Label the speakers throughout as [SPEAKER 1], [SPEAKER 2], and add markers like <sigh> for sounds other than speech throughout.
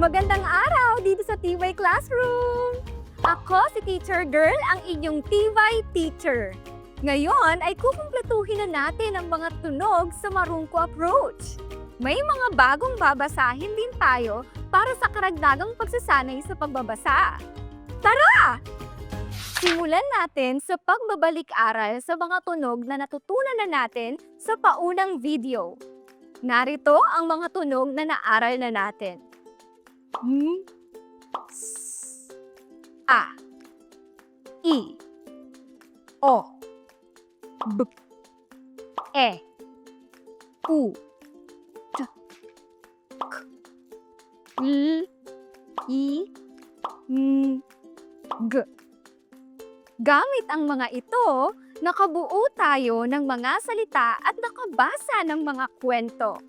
[SPEAKER 1] Magandang araw dito sa TY Classroom! Ako si Teacher Girl, ang inyong TY teacher. Ngayon ay kukumpletuhin na natin ang mga tunog sa Marungko Approach. May mga bagong babasahin din tayo para sa karagdagang pagsasanay sa pagbabasa. Tara! Simulan natin sa pagbabalik-aral sa mga tunog na natutunan na natin sa paunang video. Narito ang mga tunog na naaral na natin. S, A, I, O, B, E, U, T, K, L, I, N, G. Gamit ang mga ito, nakabuo tayo ng mga salita at nakabasa ng mga kwento.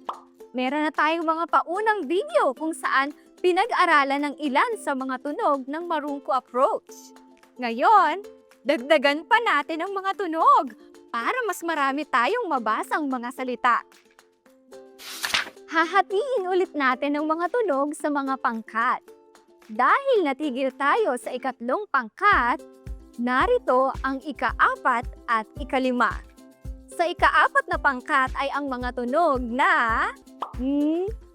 [SPEAKER 1] Meron na tayong mga paunang video kung saan pinag-aralan ng ilan sa mga tunog ng Marungko Approach. Ngayon, dagdagan pa natin ang mga tunog para mas marami tayong mabasang mga salita. Hahatiin ulit natin ang mga tunog sa mga pangkat. Dahil natigil tayo sa ikatlong pangkat, narito ang ikaapat at ikalima. Sa ikaapat na pangkat ay ang mga tunog na N, P,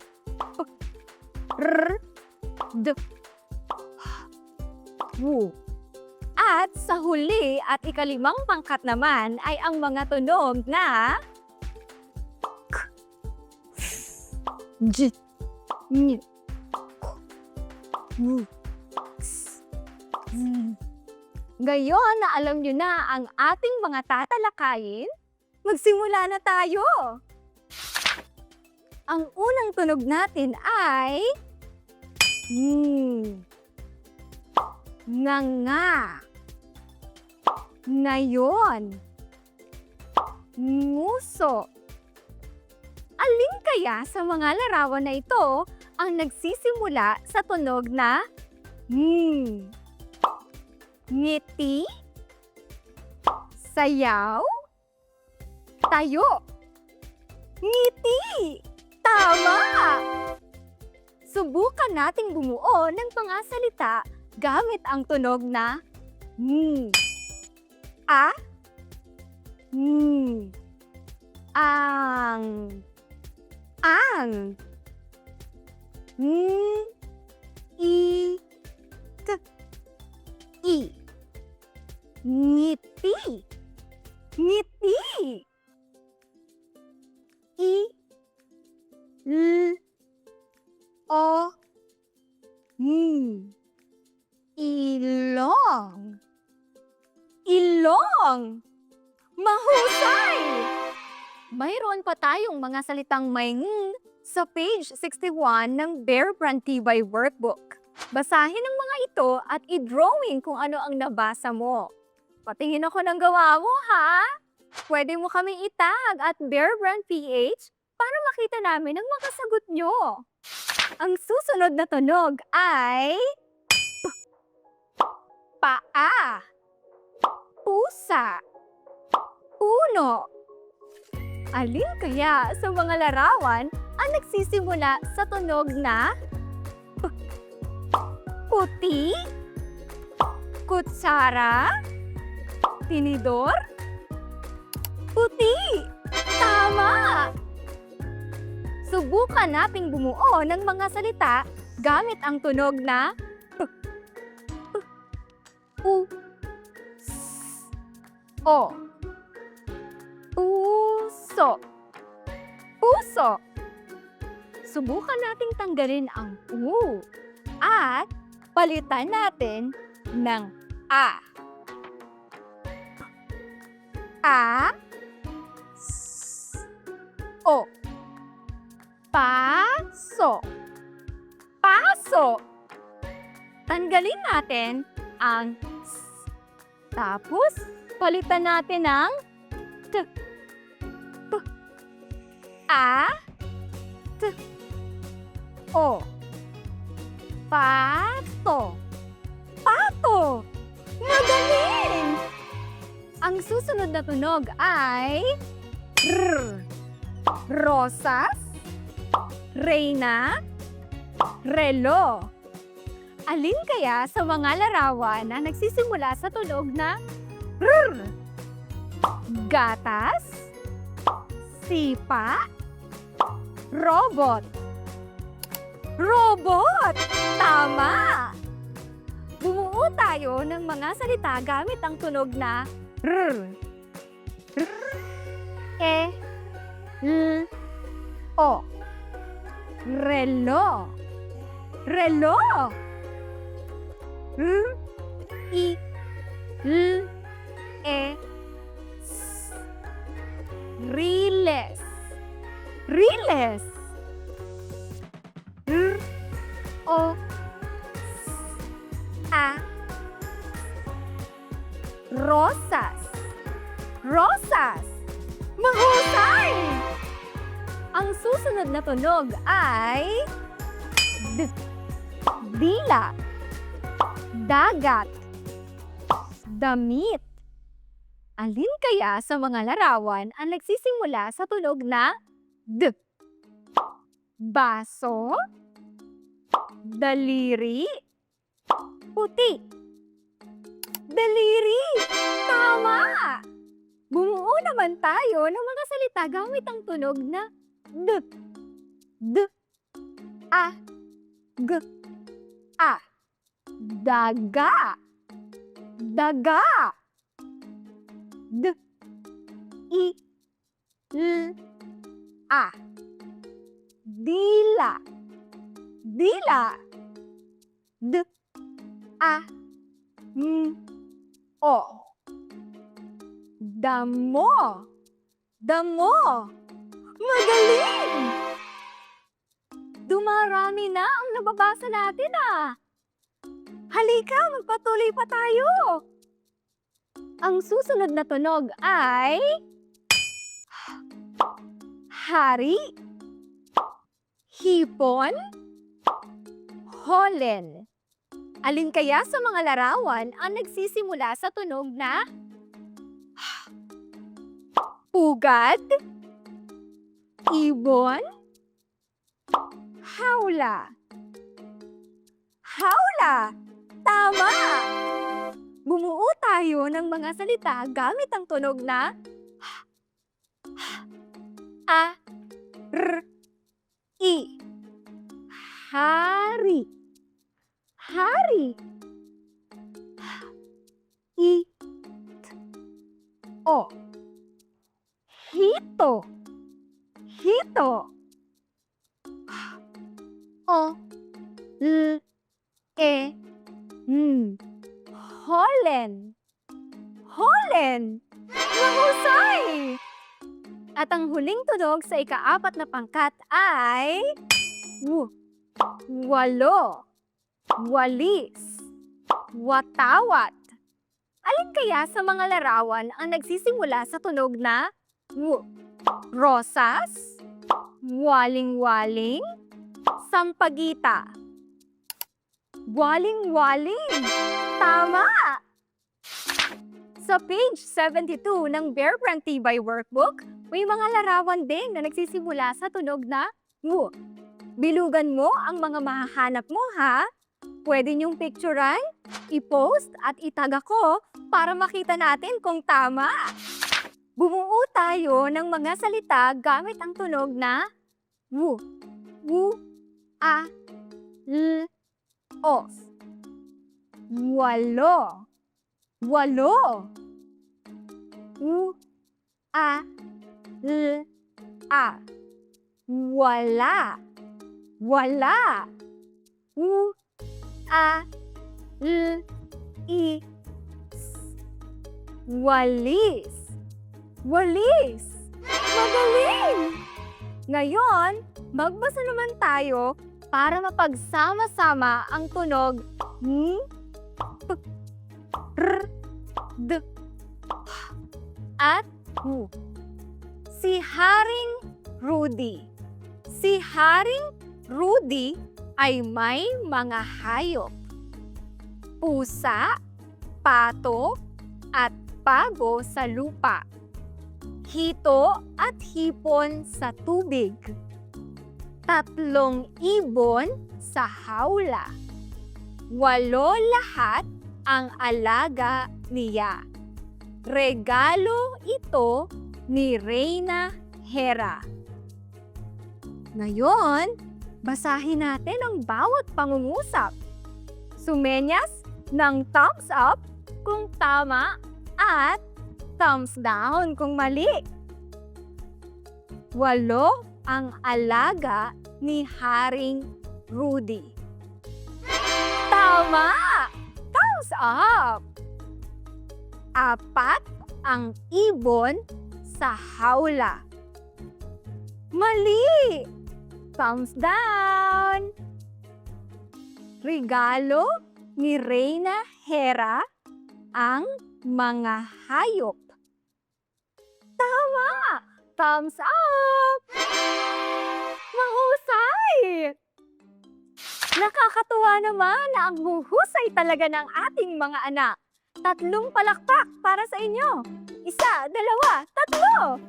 [SPEAKER 1] R, D, W. At sa huli at ikalimang pangkat naman ay ang mga tunog na K, J, N, K, W, S, Z. Ngayon na alam nyo na ang ating mga tatalakayin, magsimula na tayo! Ang unang tunog natin ay... Hmm. Nga nga. Ngayon. Nguso. Alin kaya sa mga larawan na ito ang nagsisimula sa tunog na hmm? Ngiti? Sayaw? Tayo? Ngiti! Tama! Subukan nating bumuo ng mga salita gamit ang tunog na hmm. A, hmm. Ang, ang, hmm. I, t, i. Ngiti. Ngiti. I, L, Ilong. Mahusay! Mayroon pa tayong mga salitang may ng sa page 61 ng Bear Brand TY Workbook. Basahin ang mga ito at i-drawing kung ano ang nabasa mo. Patingin ako ng gawa mo, ha? Pwede mo kami itag at Bear Brand PH para makita namin ang mga sagot nyo. Ang susunod na tunog ay... Paa. Pusa. Puno. Alin kaya sa mga larawan ang nagsisimula sa tunog na... Puti? Kutsara? Tinidor? Puti! Tama! Subukan nating bumuo ng mga salita gamit ang tunog na p, p, u, s, o. Puso. Puso. Subukan nating tanggalin ang u at palitan natin ng a. A, o. Paso. Paso. Tanggalin natin ang s. Tapos, palitan natin ng t. P. A. T. O. Pato. Pato. Magaling! Ang susunod na tunog ay R. Rosas, Reyna, Relo. Alin kaya sa mga larawan na nagsisimula sa tunog na? Gatas? Sipa? Robot? Robot! Tama! Bumuo tayo ng mga salita gamit ang tunog na R. R. E. L. O. Relo. Relo. R. I. L. Riles. Riles. R. O. A. Rosas. Rosas. Mahusay! Ang susunod na tunog ay D. Dila. Dagat. Damit. Alin kaya sa mga larawan ang nagsisimula sa tunog na D? Baso? Daliri? Puti? Daliri! Tama! Bumuo naman tayo ng mga salita gamit ang tunog na D. D. A. G. A. Daga. Daga. D. I. L. A. Dila. Dila. D. A. M. O. Damo. Damo. Magaling! Dumarami na ang nababasa natin ah. Halika, magpatuloy pa tayo. Ang susunod na tunog ay... Hari. Hipon. Holen. Alin kaya sa mga larawan ang nagsisimula sa tunog na... Pugad? Ibon? Hawla. Hawla! Tama! Bumuo tayo ng mga salita gamit ang tunog na A, R, I. Hari. Hari. I, T, O. Hito. Hito. O, L, E, N. Holland. Holland! Mahusay! At ang huling tunog sa ikaapat na pangkat ay... W. Walo. Walis. Watawat. Alin kaya sa mga larawan ang nagsisimula sa tunog na W? Rosas? Waling-waling? Sampagita. Waling-waling! Tama! Sa page 72 ng Bear Brand Tibay Workbook, may mga larawan din na nagsisimula sa tunog na W. Bilugan mo ang mga mahahanap mo ha. Pwede niyong picturean, i-post at itag ako para makita natin kung tama. Bumuo tayo ng mga salita gamit ang tunog na W. W, A, L, O. Walo. Walo. U, A, L, A. Wala. Wala. U, A, L, I, S. Walis. Walis. Magaling! Ngayon, magbasa naman tayo para mapagsama-sama ang tunog N, P, R, D, at U. Si Haring Rudy. Si Haring Rudy ay may mga hayop. Pusa, pato, at pago sa lupa. Hito at hipon sa tubig. Tatlong ibon sa hawla. Walo lahat ang alaga niya. Regalo ito ni Reyna Hera. Ngayon, basahin natin ang bawat pangungusap. Sumenyas ng thumbs up kung tama at thumbs down kung mali. Walo ang alaga ni Haring Rudy. Tama! Up! Apat ang ibon sa hawla. Mali! Thumbs down! Regalo ni Reyna Hera ang mga hayop. Tama! Thumbs up! Mahusay! Nakakatuwa naman na ang huhusay talaga ng ating mga anak. Tatlong palakpak para sa inyo. Isa, dalawa, tatlo.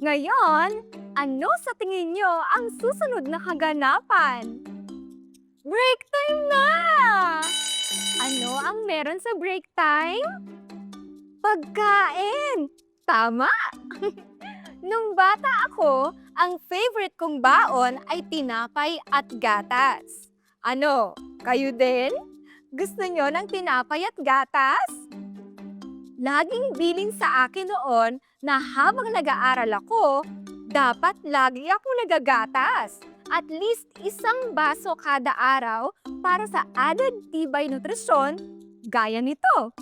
[SPEAKER 1] Ngayon, ano sa tingin nyo ang susunod na kaganapan? Break time na! Ano ang meron sa break time? Pagkain! Tama! <laughs> Nung bata ako, ang favorite kong baon ay tinapay at gatas. Ano, kayo din? Gusto nyo ng tinapay at gatas? Laging biling sa akin noon na habang nag-aaral ako, dapat lagi akong nagagatas. At least isang baso kada araw para sa added tibay nutrisyon gaya nito.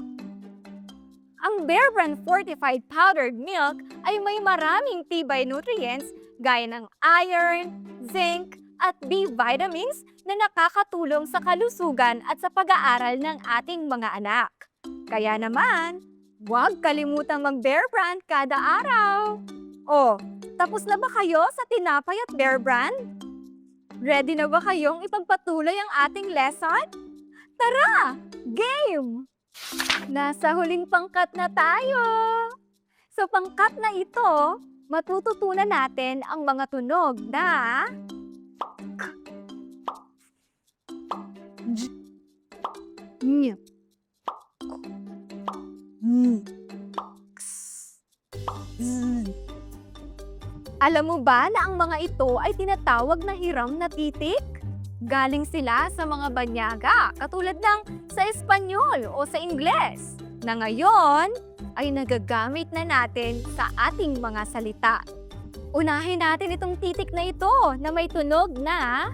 [SPEAKER 1] Ang Bear Brand Fortified Powdered Milk ay may maraming tibay nutrients gaya ng iron, zinc, at B vitamins na nakakatulong sa kalusugan at sa pag-aaral ng ating mga anak. Kaya naman, huwag kalimutang mag-Bear Brand kada araw. O, tapos na ba kayo sa tinapay at Bear Brand? Ready na ba kayong ipagpatuloy ang ating lesson? Tara! Game! Nasa huling pangkat na tayo! Sa pangkat na ito, matututunan natin ang mga tunog na J- Ny. Mm. Ks. Z. Alam mo ba na ang mga ito ay tinatawag na hiram na titik? Galing sila sa mga banyaga, katulad ng sa Espanyol o sa Ingles, na ngayon ay nagagamit na natin sa ating mga salita. Unahin natin itong titik na ito na may tunog na.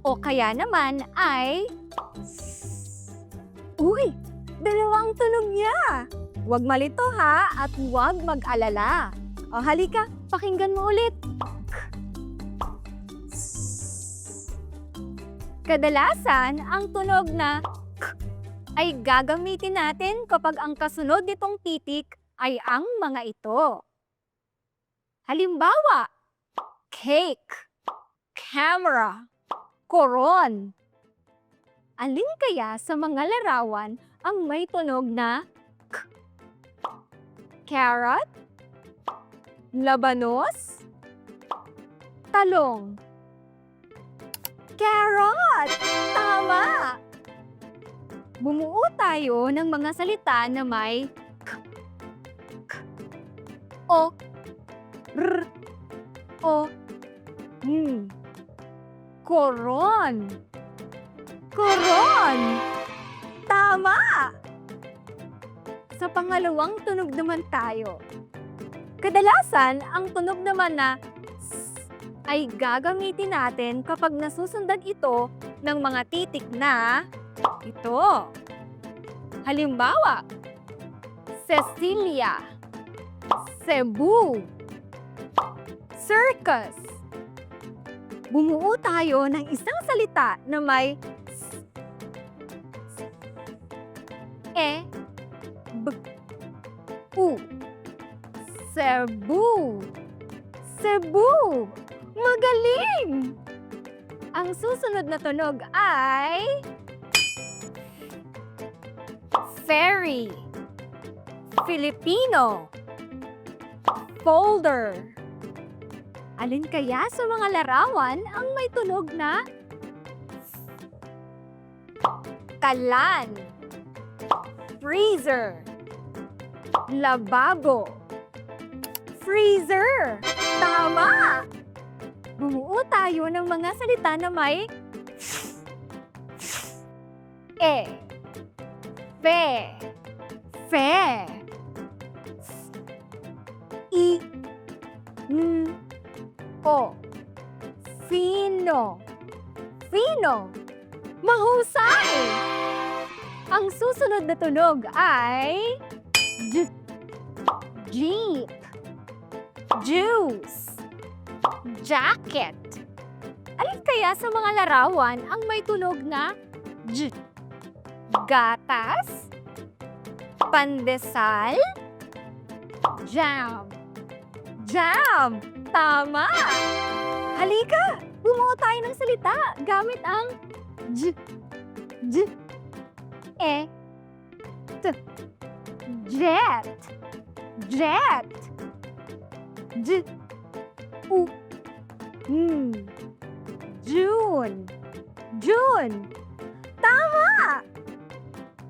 [SPEAKER 1] O kaya naman ay Uy! Dalawang tunog niya! Huwag malito ha at huwag mag-alala. O halika, pakinggan mo ulit. Kadalasan, ang tunog na k ay gagamitin natin kapag ang kasunod nitong titik ay ang mga ito. Halimbawa, cake, camera, koron. Alin kaya sa mga larawan ang may tunog na k? Carrot? Labanos? Talong? Carrot! Tama! Bumuo tayo ng mga salita na may k, k, o, r, o, hmm. Koron! Koron! Tama! Sa pangalawang tunog naman tayo. Kadalasan, ang tunog naman na s ay gagamitin natin kapag nasusundan ito ng mga titik na ito. Halimbawa, Cecilia, Cebu, Circus. Bumuo tayo ng isang salita na may s, e, b, u. Cebu. Cebu. Magaling! Ang susunod na tunog ay ferry, Filipino, folder. Alin kaya sa mga larawan ang may tunog na kalan, freezer, lababo, freezer. Tama! Bumuo tayo ng mga salita na may e, fe, fe, i, n, o, fino, fino, mahusay! Ang susunod na tunog ay j, jeep, juice, jacket. Alin kaya sa mga larawan ang may tunog na j? Gatas, pandesal, jam. Jam! Tama! Halika! Bumuo tayo ng salita gamit ang j, j, e, t, jet, jet, j, u, n, June, June. Tama!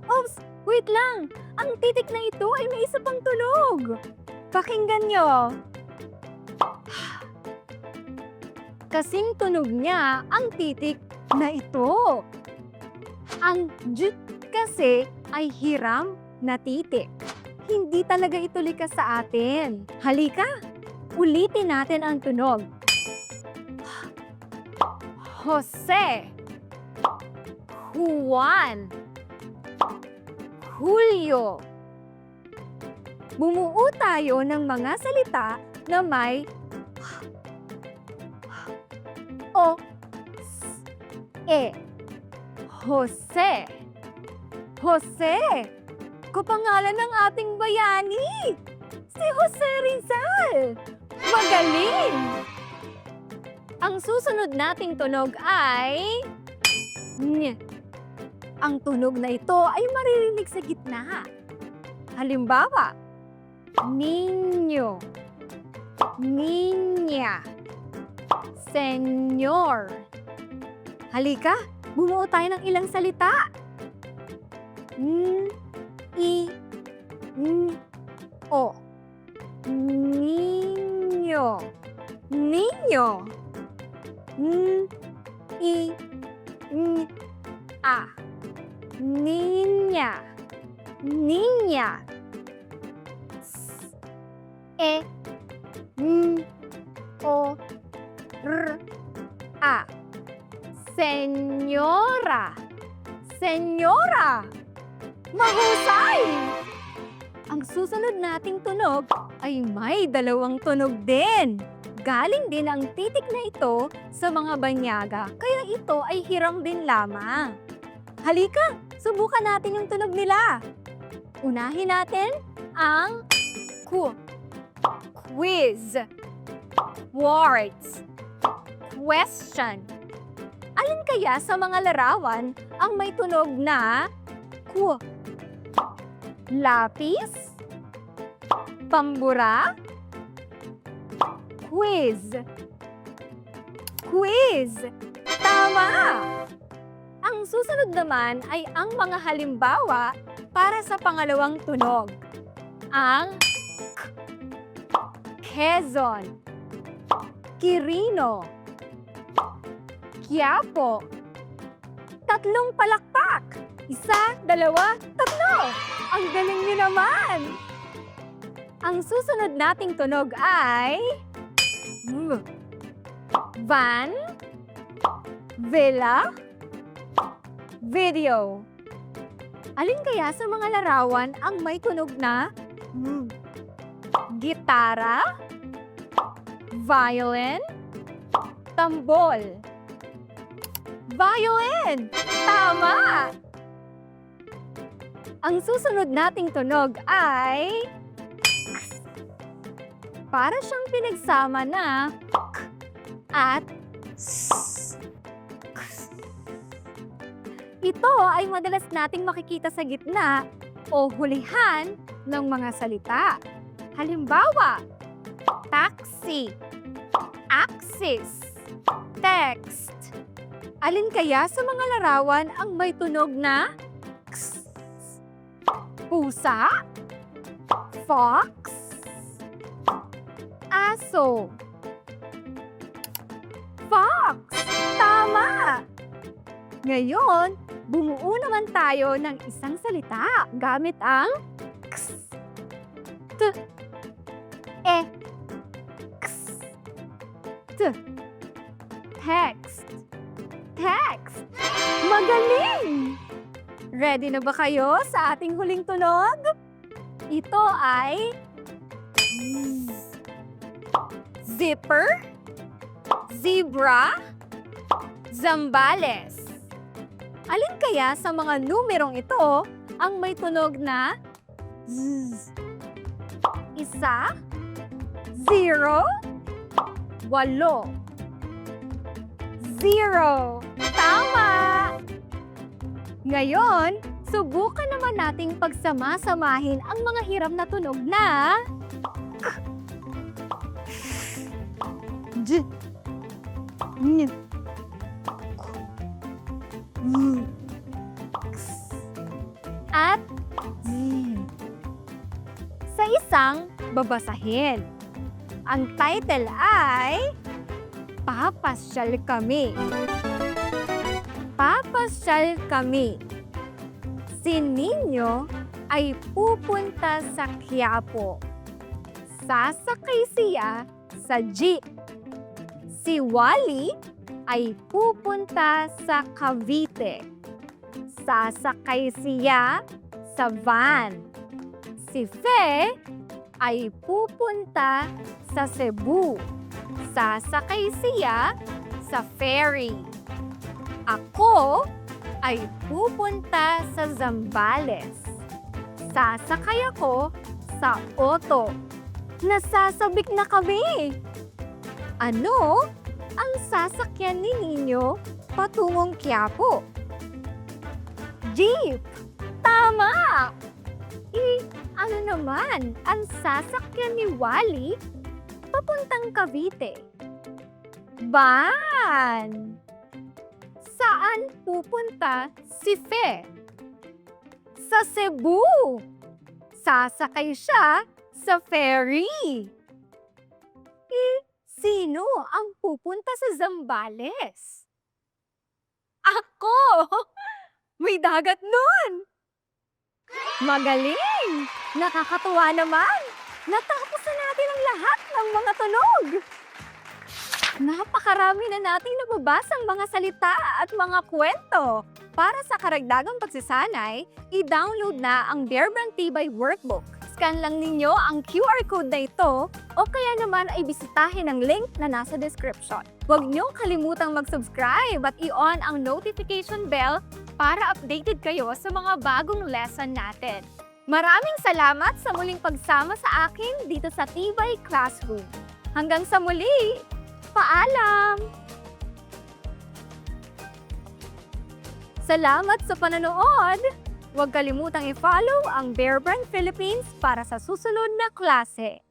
[SPEAKER 1] Oops, wait lang. Ang titik na ito ay may isa pang tunog. Pakinggan nyo. Kasing tunog niya ang titik na ito. Ang j kasi ay hiram na titik. Hindi talaga ito likas sa atin. Halika, ulitin natin ang tunog. Jose, Juan, Julio. Bumuo tayo ng mga salita na may o, s, e. Jose. Jose. Kapangalan ng ating bayani. Si Jose Rizal. Magaling! Ang susunod nating tunog ay... Ny. Ang tunog na ito ay maririnig sa gitna. Halimbawa, Niño, Niña, Senyor. Halika, bumuo tayo ng ilang salita. N, I, N, O. Niño. Niño. N, I, N, A. Niña. Niña. S, E, N, O, R, A. Senyora. Senyora. Mahusay! Ang susunod nating tunog ay may dalawang tunog din. Galing din ang titik na ito sa mga banyaga, kaya ito ay hiram din lamang. Halika, subukan natin yung tunog nila. Unahin natin ang ku, quiz, words, question. Alin kaya sa mga larawan ang may tunog na ku? Lapis? Pambura? Quiz. Quiz. Tama! Ang susunod naman ay ang mga halimbawa para sa pangalawang tunog. Ang Quezon, Quirino, Quiapo, tatlong palakpak. Isa, dalawa, tatlo. Ang galing niyo naman! Ang susunod nating tunog ay... Van. Villa. Video. Alin kaya sa mga larawan ang may tunog na? Gitara. Violin. Tambol. Violin! Tama! Ang susunod nating tunog ay... Para siyang pinagsama na at. Ito ay madalas nating makikita sa gitna o hulihan ng mga salita. Halimbawa, taxi, axis, text. Alin kaya sa mga larawan ang may tunog na x? Pusa? Fox? Aso? Fox! Tama! Ngayon, bumuo naman tayo ng isang salita gamit ang Ready na ba kayo sa ating huling tunog? Ito ay zipper, zebra, zambales. Alin kaya sa mga numerong ito ang may tunog na zzz? Isa, zero, walo. Zero. Tama! Ngayon, subukan naman nating pagsama-samahin ang mga hiram na tunog na J N X at Z sa isang babasahin. Ang title ay Papasyal kami. Papasyal kami. Si Ninyo ay pupunta sa Quiapo. Sasakay siya sa jeep. Si Wally ay pupunta sa Cavite. Sasakay siya sa van. Si Fe ay pupunta sa Cebu. Sasakay siya sa ferry. Ako ay pupunta sa Zambales. Sasakay ako sa auto. Nasasabik na kami. Ano ang sasakyan ni Ninyo patungong Quiapo? Jeep! Tama! Eh, ano naman ang sasakyan ni Wally papuntang Cavite? Van! Saan pupunta si Fe? Sa Cebu! Sasakay siya sa ferry. Eh, sino ang pupunta sa Zambales? Ako! <laughs> May dagat nun! Magaling! Nakakatuwa naman! Natapos na natin ang lahat ng mga tunog! Napakarami na nating nababasang mga salita at mga kwento. Para sa karagdagang pagsasanay, i-download na ang Bear Brand Tibay Workbook. Scan lang ninyo ang QR code na ito o kaya naman ay bisitahin ang link na nasa description. Huwag niyong kalimutang mag-subscribe at i-on ang notification bell para updated kayo sa mga bagong lesson natin. Maraming salamat sa muling pagsama sa akin dito sa Tibay Classroom. Hanggang sa muli! Paalam! Salamat sa panonood! Huwag kalimutang i-follow ang Bear Brand Philippines para sa susunod na klase.